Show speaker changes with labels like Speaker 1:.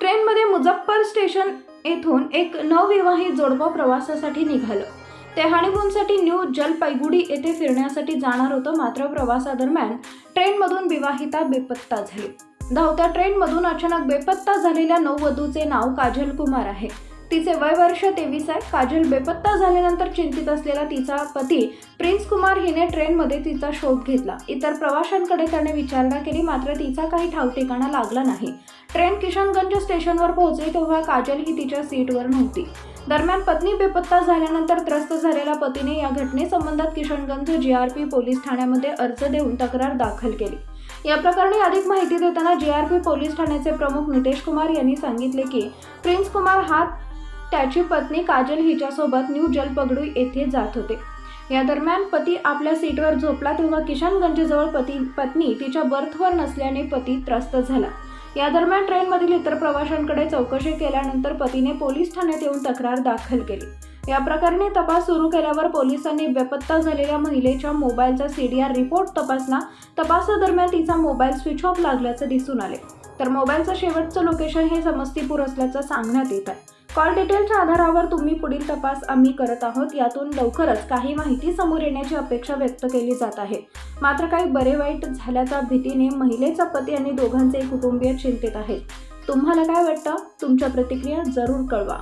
Speaker 1: ट्रेनमध्ये मुझफ्फर स्टेशन येथून एक नवविवाहित जोडपं प्रवासासाठी निघालं. ते हनीमूनसाठी न्यू जलपैगुडी येथे फिरण्यासाठी जाणार होतं मात्र प्रवासादरम्यान ट्रेनमधून विवाहिता बेपत्ता झाली. धावत्या ट्रेनमधून अचानक बेपत्ता झालेल्या नववधूचे नाव काजल कुमार आहे. तिचे वय वर्ष तेवीस आहे. काजल बेपत्ता झाल्यानंतर चिंतित असलेला तिचा पती प्रिन्स कुमार हिने ट्रेनमध्ये तिचा शोध घेतला. इतर प्रवाशांकडे त्याने विचारणा केली मात्र तिचा काही ठावठिकाणा लागला नाही. ट्रेन किशनगंज स्टेशनवर पोहोचली तेव्हा काजल ही तिच्या सीटवर नव्हती. दरम्यान पत्नी बेपत्ता झाल्यानंतर त्रस्त झालेल्या पतीने या घटनेसंबंधात Kishanganj G R P police ठाण्यामध्ये अर्ज देऊन तक्रार दाखल केली. या प्रकरणी अधिक माहिती देताना जी आर पी पोलीस ठाण्याचे प्रमुख नितेश कुमार यांनी सांगितले की प्रिन्स कुमार हा त्याची पत्नी काजल हिच्यासोबत न्यू जलपगडू येथे जात होते. या दरम्यान पती आपल्या सीटवर झोपला तेव्हा किशनगंजजवळ पती पत्नी तिच्या बर्थवर नसल्याने पती त्रस्त झाला. या दरम्यान ट्रेनमधील इतर प्रवाशांकडे चौकशी केल्यानंतर पतीने पोलीस ठाण्यात येऊन तक्रार दाखल केली. या प्रकरणी तपास सुरू केल्यावर पोलिसांनी बेपत्ता झालेल्या महिलेच्या मोबाईलचा सीडीआर रिपोर्ट तपासला. तपासादरम्यान तिचा मोबाईल स्विच ऑफ लागल्याचं दिसून आले. तर मोबाईलचं शेवटचं लोकेशन हे समस्तीपूर असल्याचं सांगण्यात येत आहे. कॉल डिटेलच्या आधारावर तुम्ही पुढील तपास आम्ही करत आहोत. यातून लवकरच काही माहिती समोर येण्याची अपेक्षा व्यक्त केली जात आहे. मात्र काही बरे वाईट झाल्याच्या भीतीने महिलेचा पती आणि दोघांचे कुटुंबीय चिंतित आहेत. तुम्हाला काय वाटतं? तुमच्या प्रतिक्रिया जरूर कळवा.